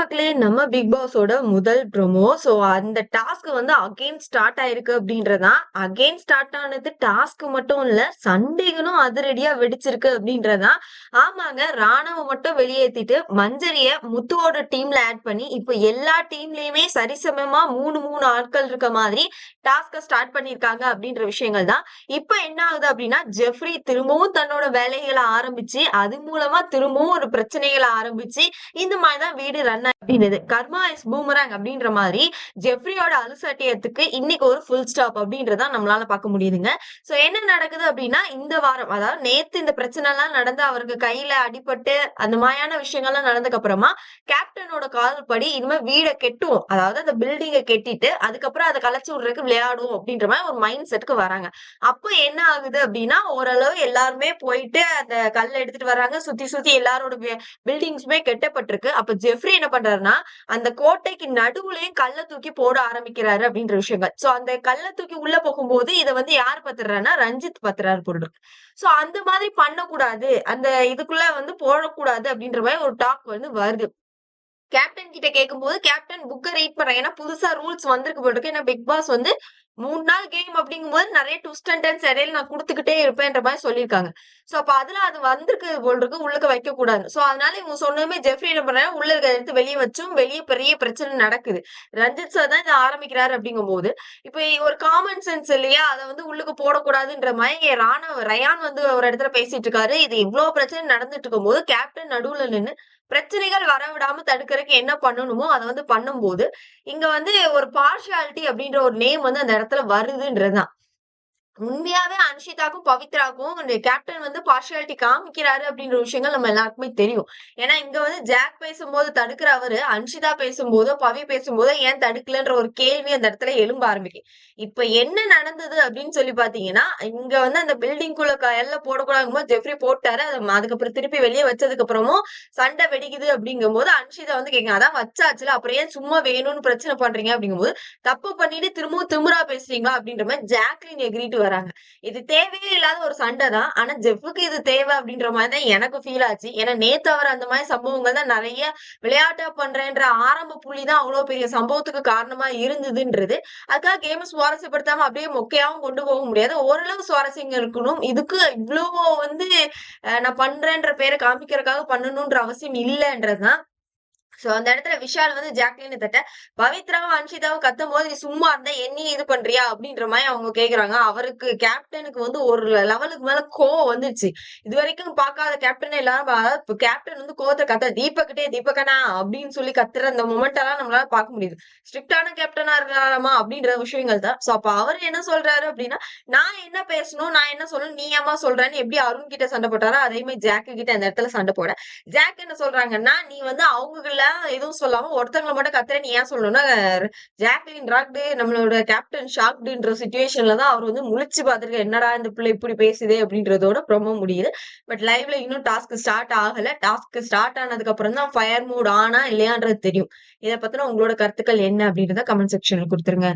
மக்களே நம்ம பிக் பாஸோட முதல் ப்ரோமோ ஸோ அந்த டாஸ்க் வந்து அகெயின் ஸ்டார்ட் ஆயிருக்கு அப்படின்றதான். அகெயின் ஸ்டார்ட் ஆனது டாஸ்க் மட்டும் இல்ல சண்டைகளும் அதிரடியா வெடிச்சிருக்கு அப்படின்றதான். ஆமாங்க ராணுவ மட்டும் வெளியேத்திட்டு மஞ்சரிய முத்துவோட டீம்ல ஆட் பண்ணி இப்போ எல்லா டீம்லயுமே சரிசமமா மூணு மூணு ஆட்கள் இருக்க மாதிரி டாஸ்க ஸ்டார்ட் பண்ணிருக்காங்க அப்படின்ற விஷயங்கள் தான். இப்போ என்ன ஆகுது அப்படின்னா ஜெஃப்ரி திரும்பவும் தன்னோட வேலைகளை ஆரம்பிச்சு அது மூலமா திரும்பவும் ஒரு பிரச்சனைகளை ஆரம்பிச்சு இந்த மாதிரிதான் வீடு ரன் அப்படின்னுது. கர்மா இஸ் பூமராங் அப்படின்ற மாதிரி ஜெஃப்ரியோட அலுசட்டியத்துக்கு இன்னைக்கு ஒரு ஃபுல் ஸ்டாப் அப்படின்றத நம்மளால பார்க்க முடியுதுங்க. சோ என்ன நடக்குது அப்படின்னா இந்த வாரம் அதாவது நேத்து இந்த பிரச்சனை எல்லாம் நடந்து அவருக்கு கையில அடிபட்டு அந்த மாதிரியான விஷயங்கள்லாம் நடந்ததுக்கு அப்புறமா கேப்டனோட கால் படி இனிமே வீடை கெட்டுவோம். அதாவது அந்த பில்டிங்கை கெட்டிட்டு அதுக்கப்புறம் அதை கலைச்சு விடுறதுக்கு விளையாடுவோம் அப்படின்ற மாதிரி ஒரு மைண்ட் செட்டுக்கு வராங்க. அப்போ என்ன ஆகுது அப்படின்னா ஓரளவு எல்லாருமே போயிட்டு அந்த கல்லை எடுத்துட்டு வர்றாங்க. சுத்தி சுத்தி எல்லாரோட பில்டிங்ஸுமே கெட்டப்பட்டிருக்கு. அப்ப ஜெஃப்ரி என்ன பண்றாருன்னா அந்த கோட்டைக்கு நடுவுலயும் கல்ல தூக்கி போட ஆரம்பிக்கிறாரு அப்படின்ற விஷயங்கள். சோ அந்த கல்ல தூக்கி உள்ள போகும்போது இதை வந்து யார் பத்துறாருன்னா ரஞ்சித் பத்துறாரு பொருள். சோ அந்த மாதிரி பண்ணக்கூடாது. அந்த இதுக்குள்ள வந்து போடக்கூடாது அப்படின்ற மாதிரி ஒரு டாக் வந்து வருது. கேப்டன் கிட்ட கேட்கும்போது கேப்டன் புக்கை ரீட் பண்றேன். ஏன்னா புதுசா ரூல்ஸ் வந்திருக்கு போட்டிருக்கு ஏன்னா பிக் பாஸ் வந்து மூணு நாள் கேம் அப்படிங்கும்போது நிறைய ட்விஸ்ட் அண்ட் டர்ன்ஸ் இடையில நான் கொடுத்துக்கிட்டே இருப்பேன்ற மாதிரி சொல்லியிருக்காங்க. சோ அப்ப அதுல அது வந்திருக்கு போல் இருக்கு உள்ளுக்க வைக்க கூடாது சோ அதனால இவங்க சொன்னதுமே ஜெஃப்ரி என்ன பண்றாங்க உள்ள இருக்க எடுத்து வெளியே வச்சும் வெளியே பெரிய பிரச்சனை நடக்குது. ரஞ்சித் சார் தான் இதை ஆரம்பிக்கிறாரு அப்படிங்கும் போது இப்ப ஒரு காமன் சென்ஸ் இல்லையா? அதை வந்து உள்ளுக்கு போடக்கூடாதுன்ற மாதிரி ராணவ ரயான் வந்து ஒரு இடத்துல பேசிட்டு இருக்காரு. இது இவ்வளவு பிரச்சனை நடந்துட்டு இருக்கும் போது கேப்டன் நடுவுல நின்று பிரச்சனைகள் வர விடாம தடுக்கிறதுக்கு என்ன பண்ணணுமோ அதை வந்து பண்ணும்போது இங்க வந்து ஒரு பார்ஷியாலிட்டி அப்படின்ற ஒரு நேம் வந்து அந்த இடத்துல வருதுன்றதுதான். உண்மையாவே அன்ஷிதாக்கும் பவித்ராக்கும் கேப்டன் வந்து பார்ஷியாலிட்டி காமிக்கிறாரு அப்படின்ற விஷயங்கள் நம்ம எல்லாருக்குமே தெரியும். ஏன்னா இங்க வந்து ஜாக் பேசும்போது தடுக்கிற அவரு அன்ஷிதா பேசும்போதோ பவி பேசும்போதோ ஏன் தடுக்கலன்ற ஒரு கேள்வி அந்த இடத்துல எழும்ப ஆரம்பிக்கும் இப்ப என்ன நடந்தது அப்படின்னு சொல்லி பாத்தீங்கன்னா இங்க வந்து அந்த பில்டிங்குள்ள எல்ல போடக்கூடாதும் போது ஜெஃப்ரி போட்டாரு. அது அதுக்கப்புறம் திருப்பி வெளியே வச்சதுக்கு அப்புறமும் சண்டை வெடிக்குது அப்படிங்கும் போது அன்ஷிதா வந்து கேட்க அதான் வச்சாச்சுல அப்புறம் ஏன் சும்மா வேணும்னு பிரச்சனை பண்றீங்க? அப்படிங்கும்போது தப்பு பண்ணிட்டு திரும்பவும் திமுறா பேசுறீங்களா? அப்படின்ற மாதிரி ஜாக்லின் எகிரிட்டு வராங்க. இது தேவையே இல்லாத ஒரு சண்டை தான். ஆனா ஜெஃபுக்கு இது தேவை அப்படின்ற மாதிரி தான் எனக்கு ஃபீல் ஆச்சு. ஏன்னா நேத்து அவர் அந்த மாதிரி சம்பவங்கள் தான் நிறைய விளையாட்டா பண்றேன்ற ஆரம்ப புள்ளி தான் அவ்வளவு பெரிய சம்பவத்துக்கு காரணமா இருந்ததுன்றது. அதுக்காக கேம் சுவாரஸ்யப்படுத்தாம அப்படியே மொக்கையாவும் கொண்டு போக முடியாது. ஓரளவு சுவாரஸ்யம் இருக்கணும். இதுக்கு இவ்வளவு வந்து நான் பண்றேன்ற பேரை காமிக்கிறதுக்காக பண்ணணும்ன்ற அவசியம் இல்லைன்றதுதான் சோ அந்த இடத்துல விஷால் வந்து ஜாக்லின் தட்ட பவித்ராவும் அன்ஷிதாவும் கத்தும் போது நீ சும்மா இருந்தா என்னையும் இது பண்றியா? அப்படின்ற மாதிரி அவங்க கேக்குறாங்க. அவருக்கு கேப்டனுக்கு வந்து ஒரு லெவலுக்கு மேல கோவம் வந்துருச்சு. இது வரைக்கும் பாக்காத கேப்டன் எல்லாரும் அதாவது கேப்டன் வந்து கோவத்தை கத்த தீபக்கிட்டே தீபகனா அப்படின்னு சொல்லி கத்துற அந்த மொமெண்ட் எல்லாம் நம்மளால பார்க்க முடியுது. ஸ்ட்ரிக்டான கேப்டனா இருக்கலாமா அப்படின்ற விஷயங்கள் தான். சோ அப்ப அவர் என்ன சொல்றாரு அப்படின்னா நான் என்ன பேசணும்? நான் என்ன சொல்லணும்? நீ ஏமா சொல்றேன்னு எப்படி அருண் கிட்ட சண்டை போட்டாரோ அதே மாதிரி ஜாக்கு கிட்ட அந்த இடத்துல சண்டை போட. ஜாக் என்ன சொல்றாங்கன்னா நீ வந்து அவங்கள எதுவும் சொல்லாம ஒருத்தவங்களை மட்டும் கத்துற நீ ஏன் சொல்லணும்னா ஜாக்லின் ராக்டு நம்மளோட கேப்டன் ஷாக்டுன்ற சுச்சுவேஷன்ல தான் அவர் வந்து முழிச்சு பார்த்துருக்க என்னடா இந்த பிள்ளை இப்படி பேசுதே அப்படின்றதோட ப்ரொமோ முடியுது. பட் லைவ்ல இன்னும் டாஸ்க் ஸ்டார்ட் ஆகல. டாஸ்க் ஸ்டார்ட் ஆனதுக்கு அப்புறம் தான் ஃபயர் மூட் ஆனா இல்லையான்றது தெரியும். இதை பத்தின உங்களோட கருத்துக்கள் என்ன அப்படின்றத கமெண்ட் செக்ஷன்ல கொடுத்துருங்க.